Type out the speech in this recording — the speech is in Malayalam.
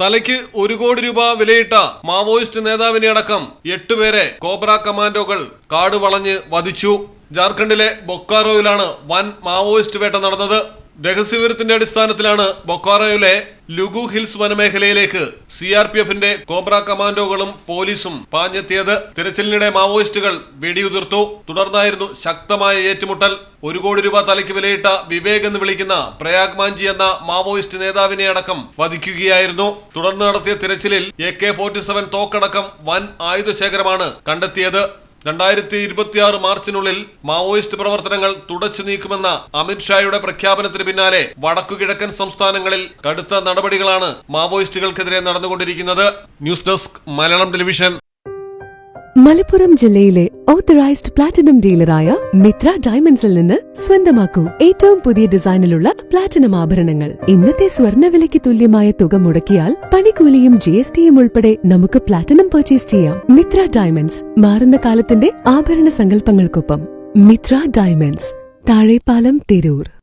തലയ്ക്ക് ഒരു കോടി രൂപ വിലയിട്ട മാവോയിസ്റ്റ് നേതാവിനെ അടക്കം എട്ടുപേരെ കോബ്ര കമാൻഡോകൾ കാട് വളഞ്ഞ് വധിച്ചു. ജാർഖണ്ഡിലെ ബൊക്കാറോയിലാണ് വൻ മാവോയിസ്റ്റ് വേട്ട നടന്നത്. രഹസ്യവിവരത്തിന്റെ അടിസ്ഥാനത്തിലാണ് ബൊക്കാറോയിലെ ലുഗു ഹിൽസ് വനമേഖലയിലേക്ക് സി ആർ പി എഫിന്റെ കോബ്ര കമാൻഡോകളും പോലീസും പാഞ്ഞെത്തിയത്. തിരച്ചിലിനിടെ മാവോയിസ്റ്റുകൾ വെടിയുതിർത്തു. തുടർന്നായിരുന്നു ശക്തമായ ഏറ്റുമുട്ടൽ. ഒരു കോടി രൂപ തലയ്ക്ക് വിലയിട്ട വിവേക് എന്ന് വിളിക്കുന്ന പ്രയാഗ് മാഞ്ചി എന്ന മാവോയിസ്റ്റ് നേതാവിനെ അടക്കം വധിക്കുകയായിരുന്നു. തുടർന്ന് നടത്തിയ തിരച്ചിലിൽ എ കെ ഫോർട്ടി സെവൻ തോക്കടക്കം വൻ ആയുധശേഖരമാണ് കണ്ടെത്തിയത്. രണ്ടായിരത്തി ഇരുപത്തിയാറ് മാർച്ചിനുള്ളിൽ മാവോയിസ്റ്റ് പ്രവർത്തനങ്ങൾ തുടച്ചു നീക്കുമെന്ന അമിത്ഷായുടെ പ്രഖ്യാപനത്തിന് പിന്നാലെ വടക്കുകിഴക്കൻ സംസ്ഥാനങ്ങളിൽ കടുത്ത നടപടികളാണ് മാവോയിസ്റ്റുകൾക്കെതിരെ നടന്നുകൊണ്ടിരിക്കുന്നത്. News desk Malayalam television. Malappuram ജില്ലയിലെ ഓത്തറൈസ്ഡ് പ്ലാറ്റിനം ഡീലറായ മിത്ര ഡയമണ്ട്സിൽ നിന്ന് സ്വന്തമാക്കൂ. ഏറ്റവും പുതിയ ഡിസൈനിലുള്ള പ്ലാറ്റിനം ആഭരണങ്ങൾ. ഇന്നത്തെ സ്വർണവിലയ്ക്ക് തുല്യമായ തുക മുടക്കിയാൽ പണിക്കൂലിയും ജി എസ് ടിയും ഉൾപ്പെടെ നമുക്ക് പ്ലാറ്റിനം പർച്ചേസ് ചെയ്യാം. മിത്ര ഡയമണ്ട്സ് മാറുന്ന കാലത്തിന്റെ ആഭരണ സങ്കല്പങ്ങൾക്കൊപ്പം. മിത്ര ഡയമണ്ട്സ് താഴെപ്പാലം തിരൂർ.